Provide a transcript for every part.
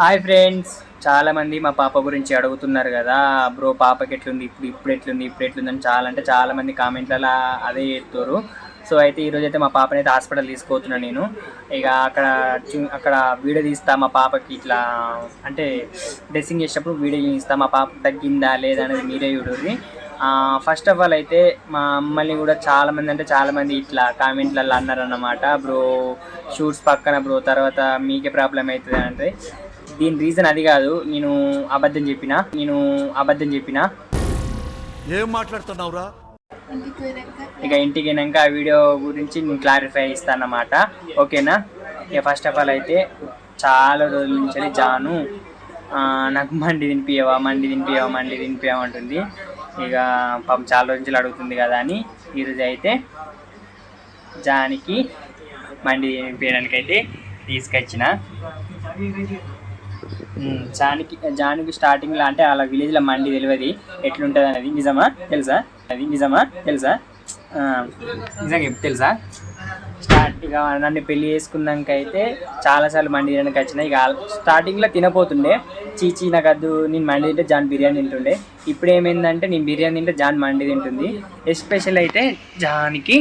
Hi friends. చాలామంది మా పాప గురించి అడుగుతున్నారు కదా బ్రో పాపకి ఎట్లుంది? ఇప్పుడు ఇప్పుడు ఎట్లుంది? ఇప్పుడు ఎట్లుంది? అని చాలా అంటే చాలామంది కామెంట్లలో అదే చెప్తారు. సో అయితే ఈరోజు అయితే మా పాపని అయితే హాస్పిటల్ తీసుకుపోతున్నాను నేను. ఇక అక్కడ అక్కడ వీడియో తీస్తా మా పాపకి ఇట్లా అంటే డ్రెస్సింగ్ చేసేటప్పుడు వీడియో తీస్తా మా పాప తగ్గిందా లేదా? అనేది మీరే చూడండి ఫస్ట్ ఆఫ్ ఆల్ అయితే మా అమ్మల్ని కూడా చాలామంది అంటే చాలామంది ఇట్లా కామెంట్లలో అన్నారు అన్నమాట బ్రో షూట్స్ పక్కన బ్రో తర్వాత మీకే ప్రాబ్లం అవుతుంది అంటే దీని రీజన్ అది కాదు. నేను అబద్ధం చెప్పిన నేను అబద్ధం చెప్పిన. ఏం మాట్లాడుతున్నావురా? ఇక ఇంటికి వెళ్ళాక ఆ వీడియో గురించి నేను క్లారిఫై ఇస్తాను అన్నమాట. ఓకేనా? ఇక ఫస్ట్ ఆఫ్ ఆల్ అయితే చాలా రోజుల నుంచి జాను నాకు మండి తినిపియవా మండి తినిపియవా మండి తినిపియవా అంటుంది. ఇక పాపం చాలా రోజులు అడుగుతుంది కదా అని ఈరోజు అయితే జానికి మండి తినిపించడానికి అయితే తీసుకొచ్చిన. జానికి జానికి స్టార్టింగ్లో అంటే అలా విలేజ్లో మండి తెలియదు. ఎట్లుంటుంది అనేది నిజమా? తెలుసా? అది నిజమా? తెలుసా? నిజంగా తెలుసా? స్టార్ట్ ఇక నన్ను పెళ్ళి చేసుకున్నాక అయితే చాలాసార్లు మండి బిర్యానీకి వచ్చినాయి ఇక స్టార్టింగ్లో తినపోతుండే. చీచీ నాకు అద్దు నేను మండి తింటే జాన్ బిర్యానీ తింటుండే. ఇప్పుడు ఏమైందంటే నేను బిర్యానీ తింటే జాన్ మండి తింటుంది. ఎస్పెషల్ అయితే జాన్కి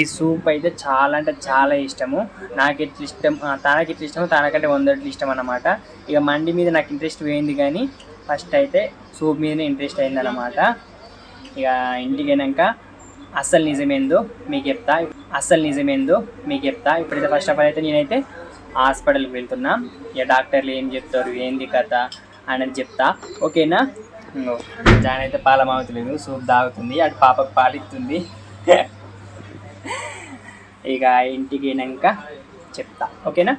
ఈ సూప్ అయితే చాలా అంటే చాలా ఇష్టము. నాకు ఎట్లా ఇష్టం తనకి ఎట్లా ఇష్టం తనకంటే వందట్లు ఇష్టం అన్నమాట. ఇక మండి మీద నాకు ఇంట్రెస్ట్ పోయింది కానీ ఫస్ట్ అయితే సూప్ మీదనే ఇంట్రెస్ట్ అయిందనమాట ఇక ఇంటికి అయినాక అస్సలు నిజమేందో మీకు చెప్తా. అస్సలు నిజమేందో మీకు చెప్తా. ఇప్పుడైతే ఫస్ట్ ఆఫ్ ఆల్ అయితే నేనైతే హాస్పిటల్కి వెళ్తున్నా. ఇక డాక్టర్లు ఏం చెప్తారు ఏంది కథ అనేది చెప్తా. ఓకేనా? ఇంగో జాన్ అయితే పాలమాగుతలేదు సూప్ తాగుతుంది అటు పాపకు పాలిస్తుంది. ఇక ఇంటికి వెళ్ళాక చెప్తా. ఓకేనా?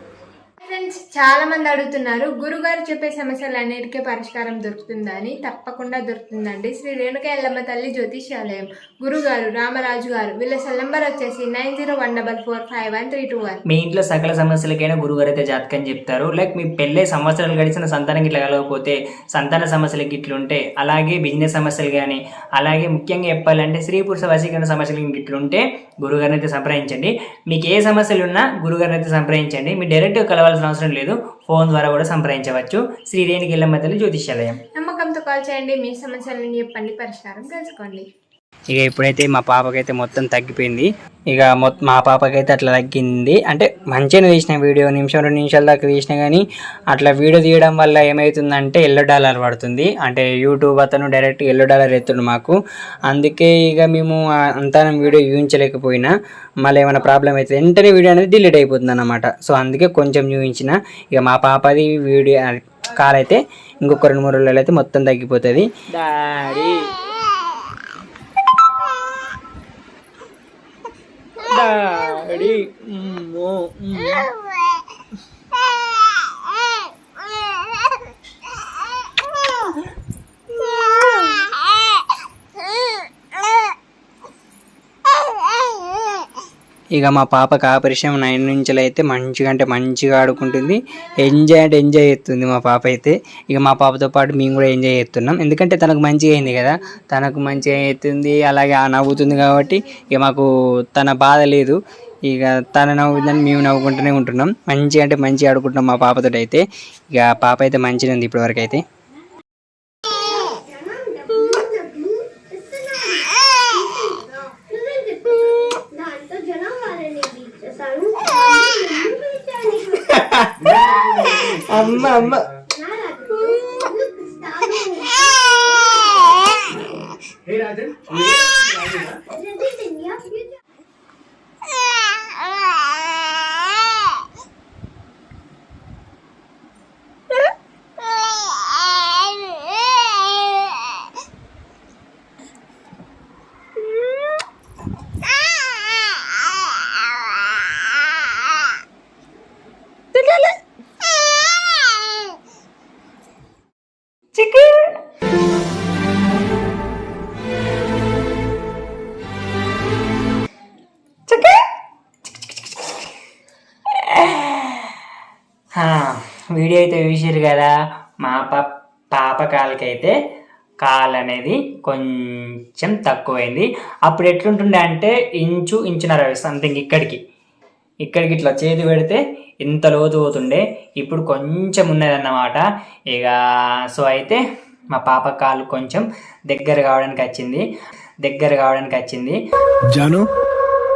ఫ్రెండ్స్ చాలా మంది అడుగుతున్నారు గురుగారు చెప్పే సమస్యలు అన్నిటికీ పరిష్కారం దొరుకుతుందా అని తప్పకుండా దొరుకుతుందండి. శ్రీ రేణుక ఎల్లమ్మ తల్లి జ్యోతిష్యాలయం. గురుగారు రామరాజు గారు వీళ్ళ సెల్ నెంబర్ వచ్చేసి nine zero one double four five one three two one. మీ ఇంట్లో సకల సమస్యలకైనా గురుగారు అయితే జాతకం చెప్తారు. లైక్ మీ పెళ్ళే సంవత్సరాలు గడిచిన సంతానం ఇట్లా కలగకపోతే సంతాన సమస్యలకి ఇట్లుంటే అలాగే బిజినెస్ సమస్యలు కానీ అలాగే ముఖ్యంగా చెప్పాలంటే స్త్రీ పురుష వశీకరణ సమస్యలు ఇట్లుంటే గురుగారిని అయితే సంప్రదించండి. మీకు ఏ సమస్యలు ఉన్నా గురుగారిని అయితే సంప్రదించండి మీ డైరెక్ట్గా కలవాల్సిన అవసరం లేదు. ఫోన్ ద్వారా కూడా సంప్రదించవచ్చు. శ్రీదేనికి ఎల్లమ్మ మధ్యలో జ్యోతిష్యాలయం. నమ్మకంతో కాల్ చేయండి. మీ సమస్యలను చెప్పండి. పరిష్కారం తెలుసుకోండి. ఇక ఇప్పుడైతే మా పాపకైతే మొత్తం తగ్గిపోయింది. ఇక మొత్తం మా పాపకైతే అట్లా తగ్గింది. అంటే మంచిగా తీసిన వీడియో నిమిషం రెండు నిమిషాల దాకా తీసిన కానీ అట్లా వీడియో తీయడం వల్ల ఏమవుతుందంటే ఎల్లో డాలర్ పడుతుంది. అంటే యూట్యూబ్ అతను డైరెక్ట్ ఎల్లో డాలర్ ఎత్తుడు మాకు. అందుకే ఇక మేము అంతా వీడియో చూపించలేకపోయినా మళ్ళీ ఏమైనా ప్రాబ్లం అయితే వెంటనే వీడియో అనేది డిలీట్ అయిపోతుంది అనమాట సో అందుకే కొంచెం చూపించిన ఇక మా పాపది వీడియో కాల్ అయితే ఇంకొక రెండు మూడు రోజులు అయితే మొత్తం తగ్గిపోతుంది. 大力嗯马木 ఇక మా పాపకి ఆపరేషన్ నైన్ నుంచి అయితే మంచిగా అంటే మంచిగా ఆడుకుంటుంది. ఎంజాయ్ అంటే ఎంజాయ్ చేస్తుంది మా పాప అయితే. ఇక మా పాపతో పాటు మేము కూడా ఎంజాయ్ చేస్తున్నాం. ఎందుకంటే తనకు మంచిగా అయింది కదా. తనకు మంచిగా అవుతుంది అలాగే ఆ నవ్వుతుంది కాబట్టి ఇక మాకు తన బాధ లేదు. ఇక తన నవ్వుందని మేము నవ్వుకుంటూనే ఉంటున్నాం. మంచిగా అంటే మంచిగా ఆడుకుంటున్నాం మా పాపతో అయితే. ఇక పాప అయితే మంచిగా ఉంది ఇప్పటివరకు అయితే దాంతో జనం వాళ్ళని ఇచ్చేసాను అమ్మ అమ్మ హా, వీడియో అయితే చూసారు కదా. మా పా పాప కాళ్ళకైతే కాలు అనేది కొంచెం తక్కువైంది. అప్పుడు ఎట్లుంటుండే అంటే ఇంచు ఇంచున్నర సంథింగ్ ఇక్కడికి. ఇక్కడికి ఇట్లా చేతి పెడితే ఇంత లోతు పోతుండే. ఇప్పుడు కొంచెం ఉన్నదన్నమాట. ఇక సో అయితే మా పాప కాలు కొంచెం దగ్గర కావడానికి వచ్చింది దగ్గర కావడానికి వచ్చింది జాను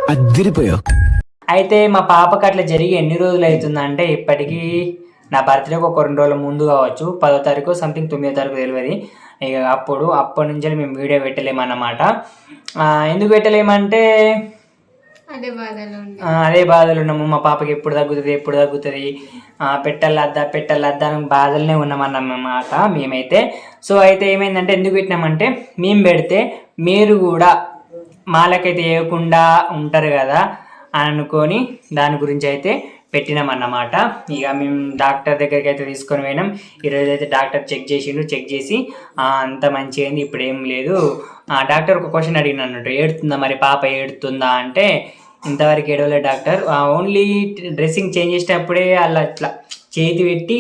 అద్దరిపోయావు అయితే మా పాపకి అట్లా జరిగి ఎన్ని రోజులు అవుతుందంటే ఇప్పటికీ నా బర్త్డేకి ఒక రెండు రోజుల ముందు కావచ్చు. పదో తారీఖు సంథింగ్ తొమ్మిదో తారీఖు తెలియదు. ఇక అప్పుడు అప్పటి నుంచి మేము వీడియో పెట్టలేమన్నమాట. ఎందుకు పెట్టలేమంటే అదే బాధలో ఉన్నాము. మా పాపకి ఎప్పుడు తగ్గుతుంది ఎప్పుడు తగ్గుతుంది. పెట్టాలద్దా పెట్టాలద్దా అని బాధలనే ఉన్నామన్నమాట మేమైతే. సో అయితే ఏమైందంటే ఎందుకు పెట్టినామంటే మేము పెడితే మీరు కూడా మాలకైతే వేయకుండా ఉంటారు కదా. అని అనుకొని దాని గురించి అయితే పెట్టినామన్నమాట. ఇక మేము డాక్టర్ దగ్గరికి అయితే తీసుకొని పోయినాం. ఈరోజు అయితే డాక్టర్ చెక్ చేసిండు చెక్ చేసి అంత మంచి అయింది ఇప్పుడు ఏం లేదు డాక్టర్ ఒక క్వశ్చన్ అడిగిన అన్నట్టు ఏడుతుందా మరి? పాప ఏడుతుందా? అంటే ఇంతవరకు ఏడవలేదు డాక్టర్. ఓన్లీ డ్రెస్సింగ్ చేంజ్ చేసేటప్పుడే అలా ఇట్లా చేతి పెట్టి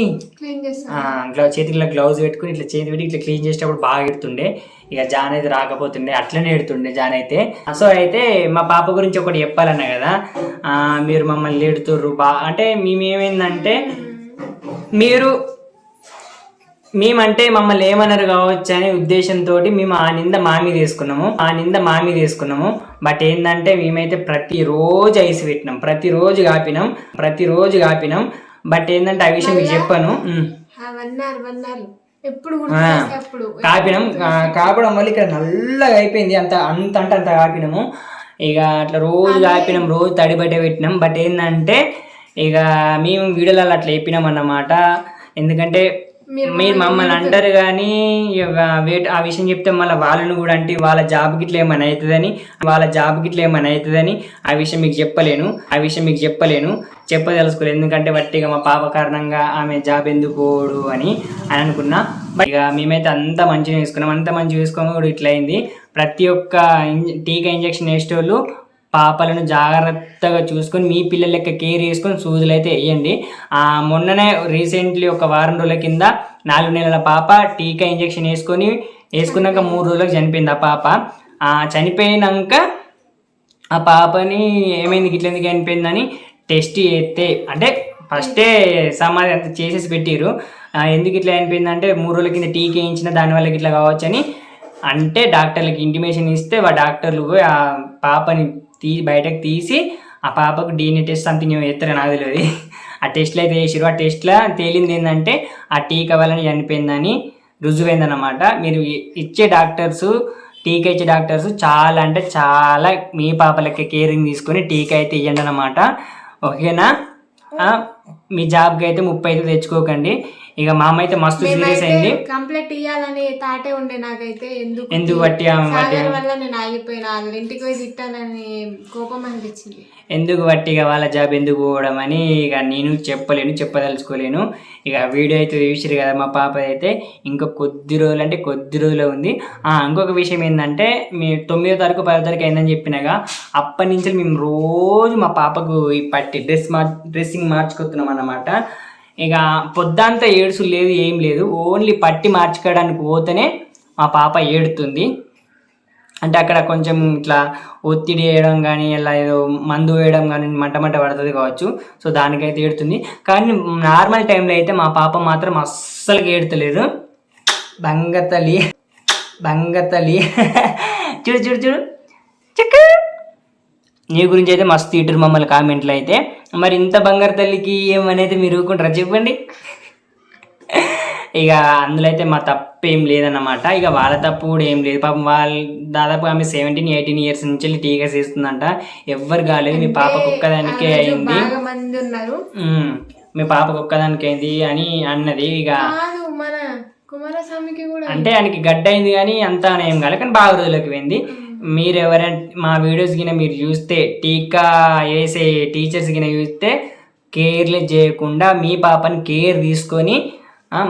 ఇట్లా గ్లౌజ్ పెట్టుకుని ఇట్లా చేతి పెట్టి ఇట్లా క్లీన్ చేసేటప్పుడు బాగా ఎడుతుండే ఇక జాన్ అయితే రాకపోతుండే అట్లనే ఎడుతుండే జాన్ అయితే. సో అయితే మా పాప గురించి ఒకటి చెప్పాలన్నా కదా. మీరు మమ్మల్ని ఎడుతుర్రు బా అంటే మేమేమైందంటే మీరు మేమంటే మమ్మల్ని ఏమన్నారు కావచ్చు అనే ఉద్దేశంతో మేము ఆ నింద మా మీద వేసుకున్నాము ఆ నింద మా మీద వేసుకున్నాము బట్ ఏంటంటే మేమైతే ప్రతిరోజు ఐస్ పెట్టినాం. ప్రతిరోజు కాపినాం. ప్రతిరోజు కాపినాం. బట్ ఏంటంటే ఆ విషయం మీకు చెప్పాను. కాపినాం. కాపడం వల్ల ఇక్కడ నల్లగా అయిపోయింది. అంత అంత అంటే అంత కాపినాము. ఇక అట్లా రోజు కాపినాం రోజు తడి బట్ట పెట్టినాం. బట్ ఏంటంటే ఇక మేము వీడియోలలో అట్లా చెప్పినాం అన్నమాట. ఎందుకంటే మీరు మమ్మల్ని అంటారు కానీ వేట ఆ విషయం చెప్తే మళ్ళీ వాళ్ళని కూడా అంటే వాళ్ళ జాబ్కి ఇట్లా ఏమైనా అవుతుందని వాళ్ళ జాబ్కి ఇట్లా ఏమైనా అవుతుందని ఆ విషయం మీకు చెప్పలేను. ఆ విషయం మీకు చెప్పలేను. చెప్పదలుచుకోలేదు. ఎందుకంటే వట్టిగా మా పాప కారణంగా ఆమె జాబ్ ఎందుకు పోడు అని అని అనుకున్నా. బట్ ఇక మేమైతే అంత మంచిగా వేసుకున్నాం. అంత మంచిగా వేసుకోవడం కూడా ఇట్లా అయింది. ప్రతి ఒక్క ఇంజ- టీకా ఇంజక్షన్ వేసేటోళ్ళు పాపలను జాగ్రత్తగా చూసుకొని మీ పిల్లల లెక్క కేర్ చేసుకొని సూదులు అయితే వేయండి. మొన్ననే రీసెంట్లీ ఒక వారం రోజుల కింద నాలుగు నెలల పాప టీకా ఇంజెక్షన్ వేసుకొని వేసుకున్నాక మూడు రోజులకు చనిపోయింది ఆ పాప. చనిపోయినాక ఆ పాపని ఏమైంది ఇట్లా ఎందుకు చనిపోయిందని టెస్ట్ చేస్తే అంటే ఫస్టే సమాధి అంత చేసేసి పెట్టిరు ఎందుకు ఇట్లా అనిపోయిందంటే మూడు రోజుల కింద టీకా వేయించిన దానివల్ల ఇట్లా కావచ్చని అంటే డాక్టర్లకి ఇంటిమేషన్ ఇస్తే ఆ డాక్టర్లు పోయి ఆ పాపని తీ బయటకు తీసి ఆ పాపకు డిఎన్ఏ టెస్ట్ సంథింగ్ ఏమో ఎత్తారో నాకు తెలియదు. ఆ టెస్ట్లు అయితే వేసిరు ఆ టెస్ట్లో తేలింది ఏంటంటే ఆ టీకా వలన చనిపోయిందని రుజువైందనమాట మీరు ఇచ్చే డాక్టర్స్ టీకా ఇచ్చే డాక్టర్స్ చాలా అంటే చాలా మీ పాపలకి కేరింగ్ తీసుకొని టీకా అయితే ఇవ్వండి అనమాట ఓకేనా మీ జాబ్కి అయితే ముప్పై అయితే తెచ్చుకోకండి. ఇక మా అమ్మ అయితే మస్తు సీరియస్ అయింది. కంప్లీట్ ఇయ్యాలని తాటే ఉండే నాకైతే ఎందుకు? ఎందుకు సాగర్ వల్ల నేను ఆగిపోయినా ఇంటికి పోయి తిట్టాలని కోపం అనిపించింది. ఎందుకు బట్టిగా వాళ్ళ జాబ్ ఎందుకు పోవడం అని ఇక నేను చెప్పలేను చెప్పదలుచుకోలేను. ఇక వీడియో అయితే చూసిరు కదా మా పాప అయితే ఇంకా కొద్ది రోజులు అంటే కొద్ది రోజులు ఉంది. ఆ, ఇంకొక విషయం ఏంటంటే మీ తొమ్మిదో తారీఖు పదో తారీఖు అయిందని చెప్పినగా అప్పటి నుంచి మేము రోజు మా పాపకు ఈ పట్టి డ్రెస్ మార్ డ్రెస్సింగ్ మార్చుకొస్తున్నాం అన్నమాట. ఇక పొద్దంతా ఏడుసు లేదు ఏం లేదు. ఓన్లీ పట్టి మార్చుకోవడానికి పోతేనే మా పాప ఏడుతుంది. అంటే అక్కడ కొంచెం ఇట్లా ఒత్తిడి వేయడం కానీ ఇలా ఏదో మందు వేయడం కానీ మంట మంట పడుతుంది కావచ్చు. సో దానికైతే ఏడుతుంది. కానీ నార్మల్ టైంలో అయితే మా పాప మాత్రం అస్సలు ఏడుతలేదు. బంగతలి బంగతలి చూడు చూడు చూడు. చిక్కు! నీ గురించి అయితే మస్తు ఇటురు మమ్మల్ని కామెంట్లు అయితే. మరి ఇంత బంగారు తల్లికి ఏమనైతే మీరు ఊరుకుంటారా చెప్పండి. ఇక అందులో అయితే మా తప్పు ఏం లేదన్నమాట. ఇక వాళ్ళ తప్పు కూడా ఏం లేదు. పాపం వాళ్ళు దాదాపు ఆమె సెవెంటీన్ ఎయిటీన్ ఇయర్స్ నుంచి వెళ్ళి టీకా చేస్తుందంట. ఎవ్వరు కాలేదు. మీ ఆ రోజు అయింది. మీ పాపకు ఒక్కదానికి అయింది అని అన్నది. ఇక కుమారస్వామికి కూడా అంటే ఆయనకి గడ్డ అయింది కానీ అంతా ఏం కాలేదు కానీ బాగా రోజులకు పోయింది. మీరు ఎవరైనా మా వీడియోస్ గిన మీరు చూస్తే టీకా వేసే టీచర్స్ గిన చూస్తే కేర్లెస్ చేయకుండా మీ పాపని కేర్ తీసుకొని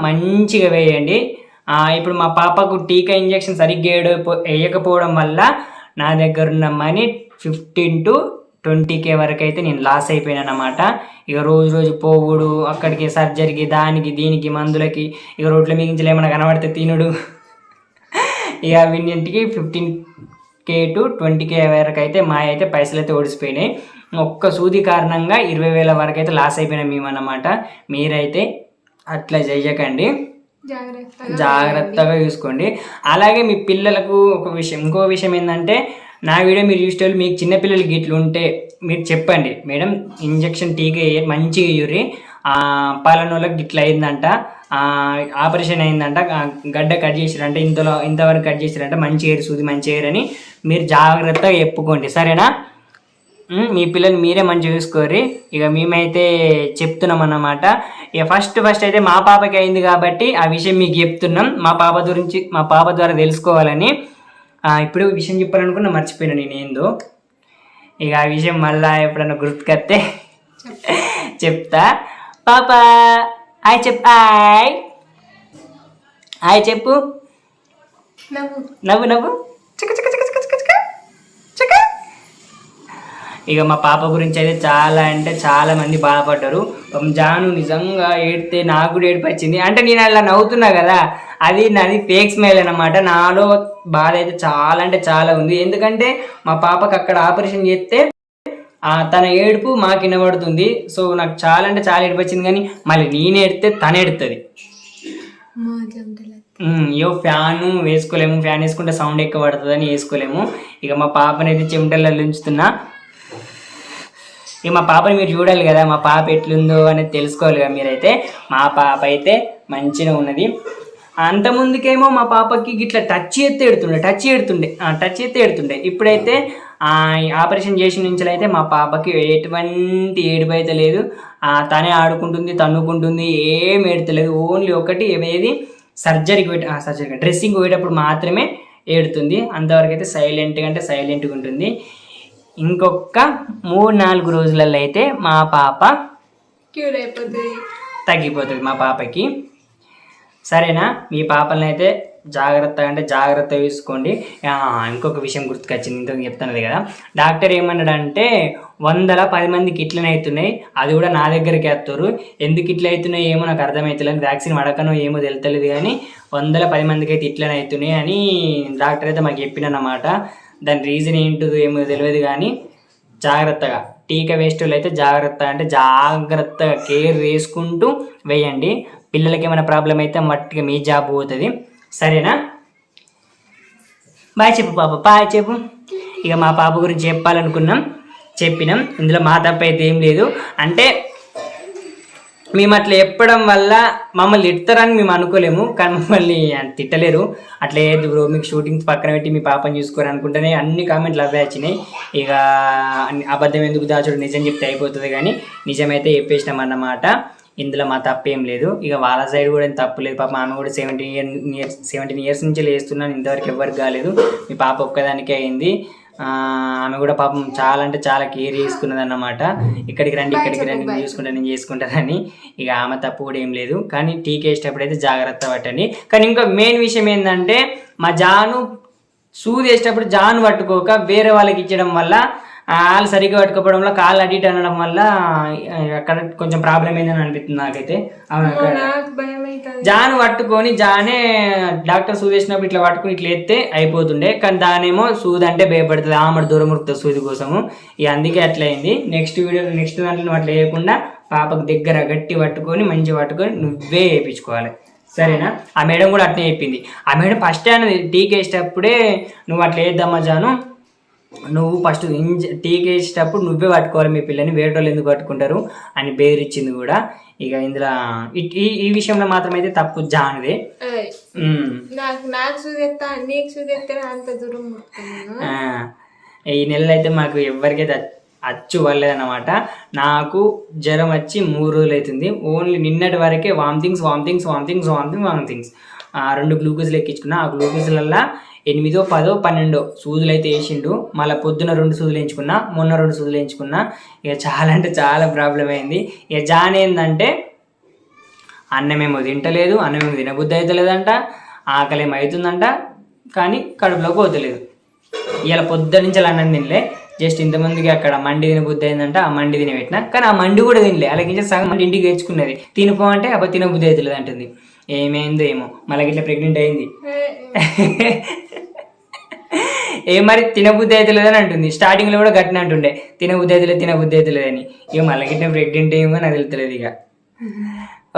మంచిగా వేయండి. ఇప్పుడు మా పాపకు టీకా ఇంజెక్షన్ సరిగ్గా వేయకపోవడం వల్ల నా దగ్గర ఉన్న money fifteen to twenty K వరకు అయితే నేను లాస్ అయిపోయాను అనమాట ఇక రోజు రోజు పోవుడు అక్కడికి సర్జరీకి దానికి దీనికి మందులకి ఇక రోడ్ల మిగించలు కనబడితే తినుడు. ఇక వీటికి fifteen K to twenty K వరకు అయితే మా అయితే పైసలు అయితే ఓడిసిపోయినాయి. ఒక్క సూది కారణంగా ఇరవై వేల వరకు అయితే లాస్ అయిపోయినాం మేమన్నమాట. మీరైతే అట్లా చెయ్యకండి. జాగ్రత్తగా చూసుకోండి. అలాగే మీ పిల్లలకు ఒక విషయం ఇంకో విషయం ఏంటంటే నా వీడియో మీరు చూసే మీకు చిన్నపిల్లలకి ఇట్లా ఉంటే మీరు చెప్పండి. మేడం ఇంజక్షన్ టీకా మంచిగా ఇయ్యుర్రి పాలనోళ్ళకి ఇట్లా అయిందంట. ఆపరేషన్ అయిందంట. గడ్డ కట్ చేసిరంట. ఇంతలో ఇంతవరకు కట్ చేసిరంట. మంచి ఎయిర్ సూది మంచి ఎయిర్ అని మీరు జాగ్రత్తగా చెప్పుకోండి సరేనా? మీ పిల్లలు మీరే మంచిగా చూసుకోర్రి. ఇక మేమైతే చెప్తున్నాం అన్నమాట ఇక ఫస్ట్ ఫస్ట్ అయితే మా పాపకి అయింది కాబట్టి ఆ విషయం మీకు చెప్తున్నాం. మా పాప గురించి మా పాప ద్వారా తెలుసుకోవాలని. ఇప్పుడు విషయం చెప్పాలనుకున్నా మర్చిపోయినా నేను ఏందో. ఇక ఆ విషయం మళ్ళా ఎప్పుడన్నా గుర్తుకొస్తే చెప్తా. పాప హాయ్ చెప్ హాయ్. హాయ్ చెప్పు. నవ్వు. నవ్వు నవ్వు. చిక్క చిక్క చిక్క ఇక మా పాప గురించి అయితే చాలా అంటే చాలా మంది బాధపడ్డారు. జాను నిజంగా ఏడితే నాకు కూడా ఏడుపు వచ్చింది అంటే నేను అలా నవ్వుతున్నా కదా అది నాది ఫేక్ స్మైల్ అనమాట నాలో బాధ అయితే చాలా అంటే చాలా ఉంది. ఎందుకంటే మా పాపకు అక్కడ ఆపరేషన్ చేస్తే ఆ, తన ఏడుపు మాకు వినబడుతుంది. సో నాకు చాలా అంటే చాలా ఏడుపు వచ్చింది కానీ మళ్ళీ నేను ఏడితే తన ఏడుతుంది. అయ్యో ఫ్యాన్ వేసుకోలేము. ఫ్యాన్ వేసుకుంటే సౌండ్ ఎక్కువ పడుతుందని వేసుకోలేము. ఇక మా పాపని అయితే చెమటల్లో ఉంచుతున్నా ఇక మా పాపని మీరు చూడాలి కదా మా పాప ఎట్లుందో అనేది తెలుసుకోవాలి కదా మీరైతే. మా పాప అయితే మంచిగా ఉన్నది. అంత ముందుకేమో మా పాపకి గిట్లా టచ్ ఎత్తే ఎడుతుండే టచ్ ఎడుతుండే టచ్ ఎత్తే ఎడుతుండే. ఇప్పుడైతే ఆపరేషన్ చేసిన నుంచి అయితే మా పాపకి ఎటువంటి ఏడుపు అయితే లేదు తనే ఆడుకుంటుంది తన్నుకుంటుంది ఏం ఏడతలేదు. ఓన్లీ ఒకటి ఏది సర్జరీకి పోయి సర్జరీ డ్రెస్సింగ్ పోయేటప్పుడు మాత్రమే ఏడుతుంది. అంతవరకు అయితే సైలెంట్గా అంటే సైలెంట్గా ఉంటుంది. ఇంకొక మూడు నాలుగు రోజులలో అయితే మా పాప క్యూర్ అయిపోతుంది తగ్గిపోతుంది మా పాపకి. సరేనా? మీ పాపల్ని అయితే జాగ్రత్తగా అంటే జాగ్రత్త చూసుకోండి. ఆ, ఇంకొక విషయం గుర్తుకొచ్చింది ఇంకొక చెప్తున్నది కదా. డాక్టర్ ఏమన్నాడంటే వందల పది మందికి ఇట్లనే అవుతున్నాయి అది కూడా నా దగ్గరికి వస్తారు. ఎందుకు ఇట్లా అవుతున్నాయి ఏమో నాకు అర్థమవుతలేదు వ్యాక్సిన్ పడకనో ఏమో తెలుతలేదు కానీ వందల పది మందికి అయితే ఇట్లనే అవుతున్నాయి అని డాక్టర్ అయితే మాకు చెప్పినన్నమాట. దాని రీజన్ ఏంటిదో ఏమో తెలియదు కానీ జాగ్రత్తగా. టీకా వేస్టులు అయితే జాగ్రత్త అంటే జాగ్రత్తగా కేర్ వేసుకుంటూ వేయండి. పిల్లలకి ఏమైనా ప్రాబ్లం అయితే మట్టిగా మీ జాబ్ పోతుంది. సరేనా? బాయ్ చెప్పు పాప బాయ్ చెప్పు. ఇక మా పాప గురించి చెప్పాలనుకున్నాం చెప్పినాం. ఇందులో మా తప్ప అయితే ఏం లేదు. అంటే మేము అట్లా చెప్పడం వల్ల మమ్మల్ని తిడతారని మేము అనుకోలేము కానీ మమ్మల్ని తిట్టలేరు. అట్లా ఏది బ్రో మీకు షూటింగ్స్ పక్కన పెట్టి మీ పాపని చూసుకోరు అనుకుంటేనే అన్ని కామెంట్లు అవే వచ్చినాయి. ఇక అబద్ధం ఎందుకు దాచుడు? నిజం చెప్తే అయిపోతుంది కానీ నిజమైతే చెప్పేసినాం అన్నమాట. ఇందులో మా తప్పేం లేదు. ఇక వాళ్ళ సైడ్ కూడా ఏం తప్పు లేదు. పాప ఆమె కూడా సెవెంటీన్ ఇయర్స్ సెవెంటీన్ ఇయర్స్ నుంచి లేస్తున్నాను. ఇంతవరకు ఎవరికి కాలేదు మీ పాప ఒక్కదానికే అయింది. ఆమె కూడా పాపం చాలా అంటే చాలా కేర్ చేసుకున్నది అన్నమాట ఇక్కడికి రండి ఇక్కడికి రండి నేను చూసుకుంటా నేను చేసుకుంటానని. ఇక ఆమె తప్పు కూడా ఏం లేదు. కానీ టీకా వేసేటప్పుడు అయితే జాగ్రత్త పట్టండి. కానీ ఇంకా మెయిన్ విషయం ఏంటంటే మా జాను సూది వేసేటప్పుడు జాను పట్టుకోక వేరే వాళ్ళకి ఇచ్చడం వల్ల వాళ్ళు సరిగ్గా పట్టుకోవడం వల్ల కాళ్ళు అటు ఇటు అనడం వల్ల అక్కడ కొంచెం ప్రాబ్లం అయిందని అనిపిస్తుంది నాకైతే. అవును జాను పట్టుకొని జానే డాక్టర్ సూది వేసినప్పుడు ఇట్లా పట్టుకుని ఇట్లా ఎత్తే అయిపోతుండే. కానీ దానేమో సూది అంటే భయపడుతుంది ఆమె దూరం ఉరుకుతుంది సూది కోసము. ఇక అందుకే అట్లా అయింది. నెక్స్ట్ వీడియో నెక్స్ట్ దాంట్లో నువ్వు అట్లా వేయకుండా పాపకు దగ్గర గట్టి పట్టుకొని మంచిగా పట్టుకొని నువ్వే వేయించుకోవాలి. సరేనా? ఆ మేడం కూడా అట్నే చెప్పింది. ఆ మేడం ఫస్ట్ అనేది టీకా వేసేటప్పుడే నువ్వు అట్లా వేద్దామా జాను? నువ్వు ఫస్ట్ ఇంజ టీకా వేసేటప్పుడు నువ్వే పట్టుకోవాలి మీ పిల్లని వేరే వాళ్ళు ఎందుకు పట్టుకుంటారు అని బెదిరించింది కూడా. ఇక ఇందులో ఈ ఈ విషయంలో మాత్రం అయితే తప్పు జానుదే. ఆ, ఈ నెలలో అయితే మాకు ఎవరికైతే అచ్చు పడలేదన్నమాట. నాకు జ్వరం వచ్చి మూడు రోజులు అవుతుంది. ఓన్లీ నిన్నటి వరకే vomitings vomitings vomitings vomiting vomitings రెండు గ్లూకోజ్లు ఎక్కించుకున్నా. ఆ గ్లూకోజ్లల్లో ఎనిమిదో పదో పన్నెండో సూదులు అయితే వేసిండు. మళ్ళీ పొద్దున రెండు సూదులు వేయించుకున్నా మొన్న రెండు సూదులు వేయించుకున్నా ఇక చాలా అంటే చాలా ప్రాబ్లం అయింది. ఇక జాన్ ఏంటంటే అన్నమేమో తింటలేదు అన్నమేమో తినబుద్ధి అవుతలేదంట ఆకలేమో అవుతుందంట కానీ కడుపులోకి పోతలేదు. ఇలా పొద్దు నుంచి అన్నం తినలే. జస్ట్ ఇంతమందికి అక్కడ మండి తిన బుద్ధి అయిందంట ఆ మండి తిని పెట్టిన. కానీ ఆ మండి కూడా తినలే. అలాగే సగం మంది ఇంటికి తెచ్చుకున్నది. తినిపో అంటే అప్పుడు తిన బుద్ధి అవుతుంది అంటుంది. ఏమైందో ఏమో. మళ్ళీ ఇట్లా ప్రెగ్నెంట్ అయింది. ఏ మరి తినబుద్ధి అయితే అంటుంది. స్టార్టింగ్లో కూడా గట్టిన అంటుండే. తినబుద్ధి అయితే లేదు తినబుద్ధి అయితే లేదని ఇక మళ్ళీ ప్రెగ్నెంట్ ఏమో నాకు తెలుస్తలేదు ఇక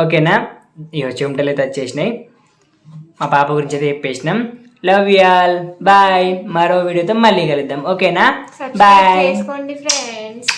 ఓకేనా? ఇక చెమటలు అయితే వచ్చేసినాయి. మా పాప గురించి అయితే చెప్పేసినాం. లవ్ యూ ఆల్ బాయ్ మరో వీడియోతో మళ్ళీ కలుద్దాం. ఓకేనా బాయ్ చేసుకోండి ఫ్రెండ్స్